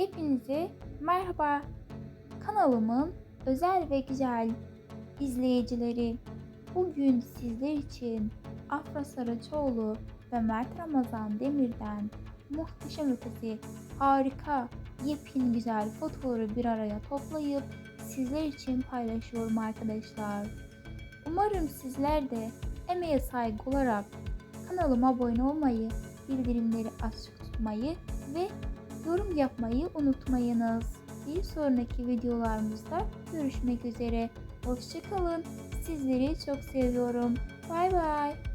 Hepinize merhaba. Kanalımın özel ve güzel izleyicileri. Bugün sizler için Afra Saraçoğlu ve Mert Ramazan Demir'den muhteşem ötesi harika yepyeni güzel fotoğrafları bir araya toplayıp sizler için paylaşıyorum arkadaşlar. Umarım sizler de emeğe saygı olarak kanalıma abone olmayı, bildirimleri açık tutmayı ve yapmayı unutmayınız. Bir sonraki videolarımızda görüşmek üzere. Hoşçakalın. Sizleri çok seviyorum. Bay bay.